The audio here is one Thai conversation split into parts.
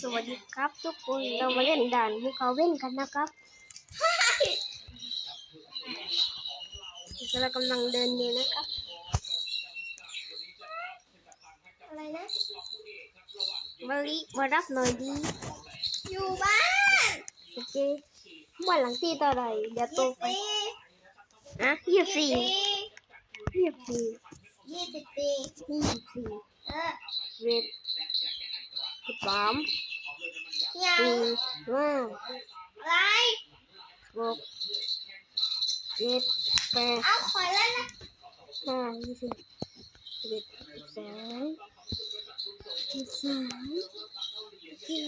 สวัสดีครับ ทุกคนเรามาเล่นด่านภูเขาเว้นกันนะครับเรากำลังเดินอยู่นะครับ อะไรนะมาลิมารับหน่อยดี อยู่บ้านโอเคบ้านหลังที่เท่าไหร่เดี๋ยวโตไปอะยี่สิบสี่ยี่สิบสี่ยี่สิบปียี่สิบสี่เออเวท สิบสามสี่ห้าหกเจ็ดแปดเอาขอแล้วนะห้ายี่สิบสิบเอ็ดสิบสองสิบสามสี่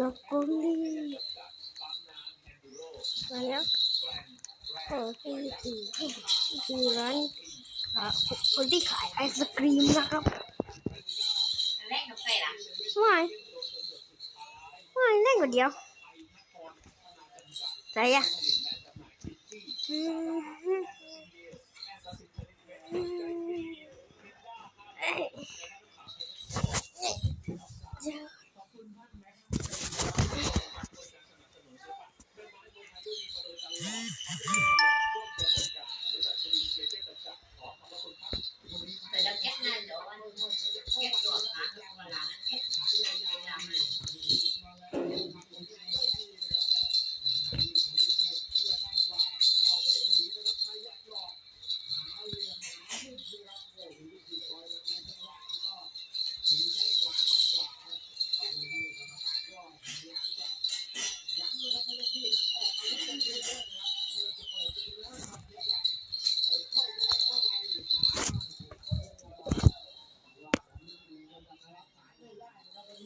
นักกุลีมาแล้วโอ้ ที่สี่ที่ร้านคนที่ขายไอศกรีมนะครับเล่นกาแฟล่ะไม่ไม่เล่นคนเดียวใช่อะอืมอืมเอ้ย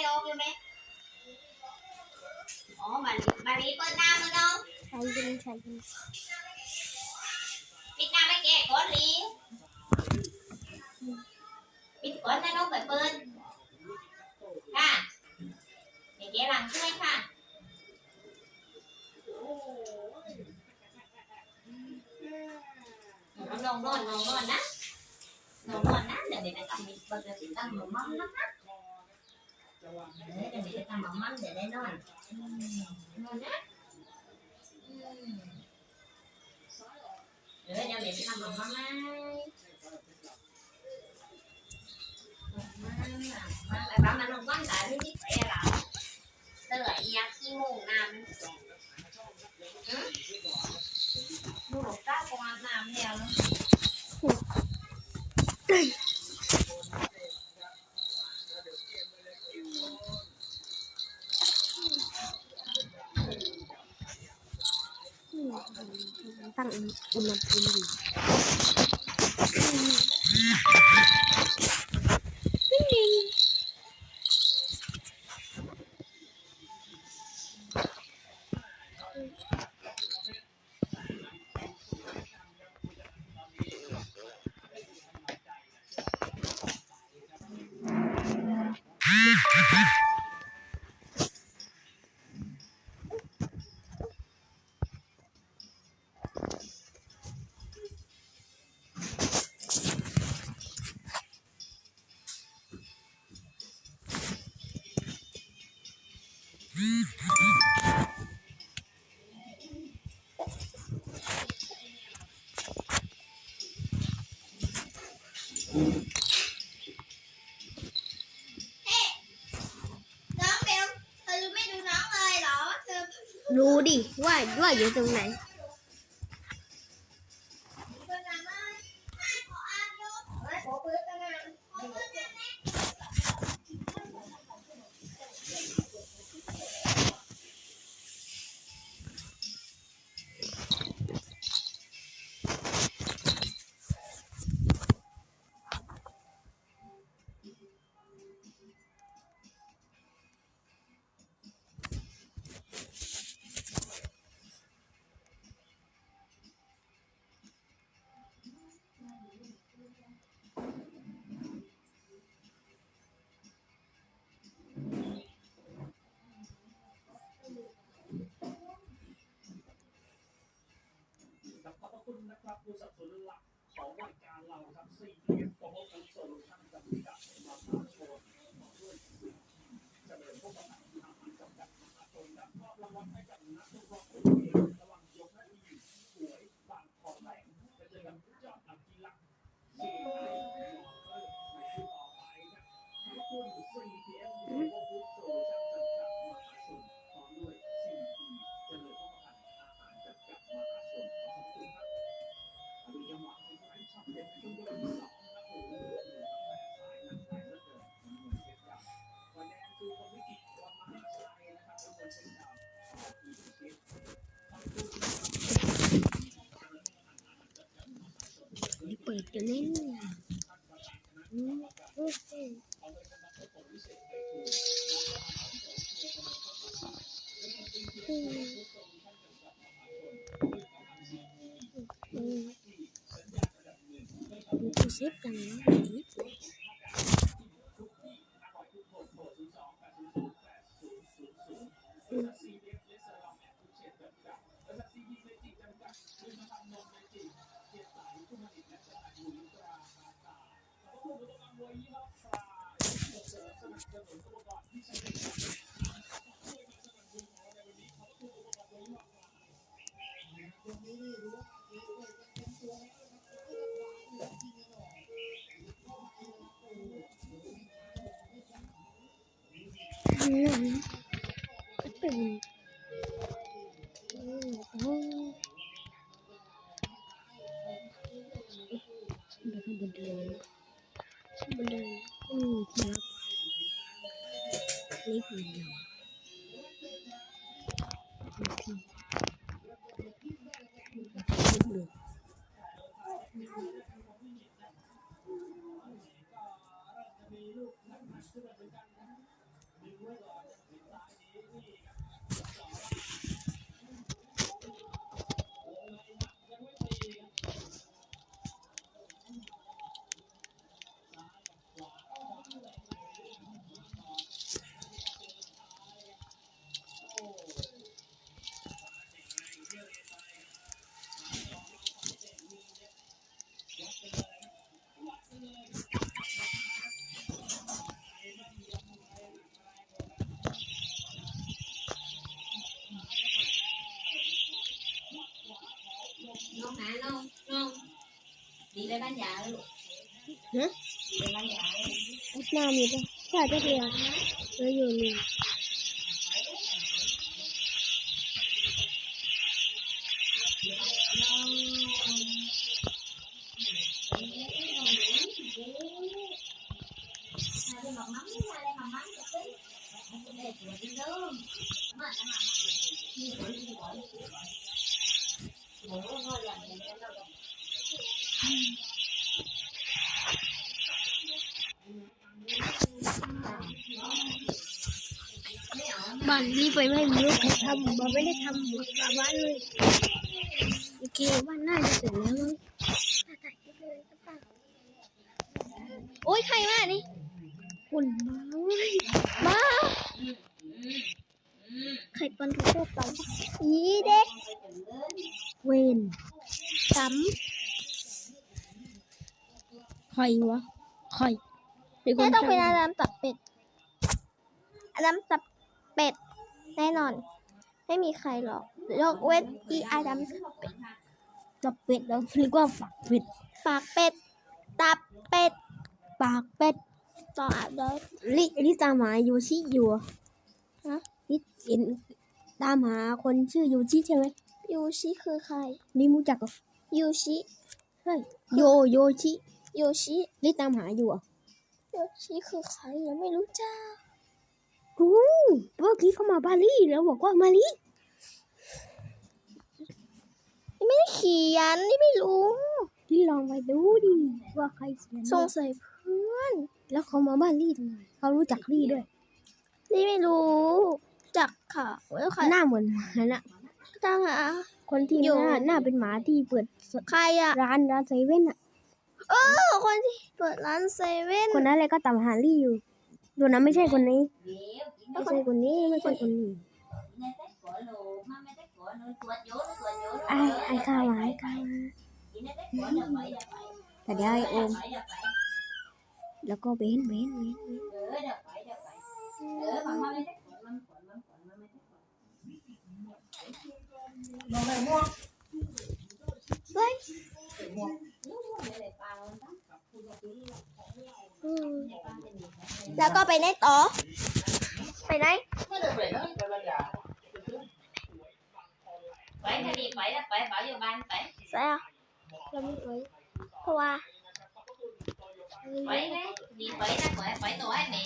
ถ้าน้ำมันไม่ออกเลยไหมอ๋อมันมันมีเปิดน้ำมันน้องใช้ยิงใช้ยิงปิดน้ำไม่แก่ก่อนลี เดี๋ยวเดี๋ยวไปทำหมอมั่งเดี๋ยวได้นอนนอนนะเดี๋ยวเดี๋ยวไปทำหมอมั่งมาไปบ้านมันลงบ้านแต่ไม่ได้ไปหรอเต๋อยักษ์ขี้โมงน้ำมันดูหลงก้าวกวาดน้ำแล้ว อืม ตั้งอุณ Đu đi, quá, quá dữ tường này. รู้ดิว่าว่าอยู่ตรงไหน เปิดกันเล่นอืมอืมอืม มีตู้เซฟกันนะนี่อืมอืมก็เป็นอืมโอ้แล้วก็บันเดินบันเดินอืมครับนี่คือเดียวโอเคดู น้องหาน้องน้องดีเล ยานยาเลยลูกฮะดีเลยบ้านยาเลยอัดน้ำอยู่ะใช่จะเดียวแล้วอยู่นี่ บ้านนี้ไฟไม่รู้ใครทำบ้านไม่ได้ทำหมดบ้านเลยโอเคบ้านน่าจะเสร็จแล้วมั้งโอ้ยใครมานี่คนมาเว้ยมาใครปันทุกข์ปันอีเด็กเวนซ้ำใครวะใครเป็นคแม่ต้องเป็นทำอาดามตับเป็ดอาดามตับ เป็ด แน่นอน ไม่มีใครหรอกยกเว้นอีอาดามจับเป็ดแล้วนึกว่าฝักเป็ดปากเป็ดตับเป็ดปากเป็ดต่ออาดอลิลิตามหาโยชิอยู่อะฮะลิเห็นตามหาคนชื่อโยชิใช่ไหมยูชิคือใครลิรู้จักเหรอยูชิใช่โยโยชิยูชิลิตามหาอยู่อะยูชิคือใครยังไม่รู้จัก รู้เมื่อกี้เขามาบาลีแล้วบอกว่ามาลียังไม่ได้เขียนนี่ไม่รู้ลิลองไปดูดิว่าใครเขียนสงสัยเพื่อน แล้วเขามาบาลีทำไมเขารู้จักลีด้วยนี่ไม่รู้ จักค่ะไม่รู้ใครหน้าเหมือนหมาน่ะตามหาคนที่อยู่หน้าหน้าเป็นหมาที่เปิดใครอะร้านร้านเซเว่นอะเออคนที่เปิดร้านเซเว่นคนนั้นเลยก็ตามหาลี่อยู่ ตัวนั้นไม่ใช่คนนี้ Nếu ไม่ใช่คนนี้ ไม่ใช่คนนี้ Mẹ tách của lù, má mẹ tách của lù, tuột vô nó tuột vô nó. ไอ้ไอ้ข้าวมาไอ้ข้าวมา Chị nói cái của đợt bảy đợt bảy แต่เดี๋ยวไอ้โอ đợt ม bảy đợt bảy แล้วก็เบนเบนเบน ừ đợt bảy đợt bảy ừ mà mâm lấy cái của mâm của mâm của mâm lấy cái của เฮ้ย แล้วก็ไปไหนต่อ ไปไหน bảy là đi bảy là bảy bảo vô ban bảy ใช่อะเราไม่เอ้ยเพราะว่า bảy đấy đi bảy là của bảy tuổi này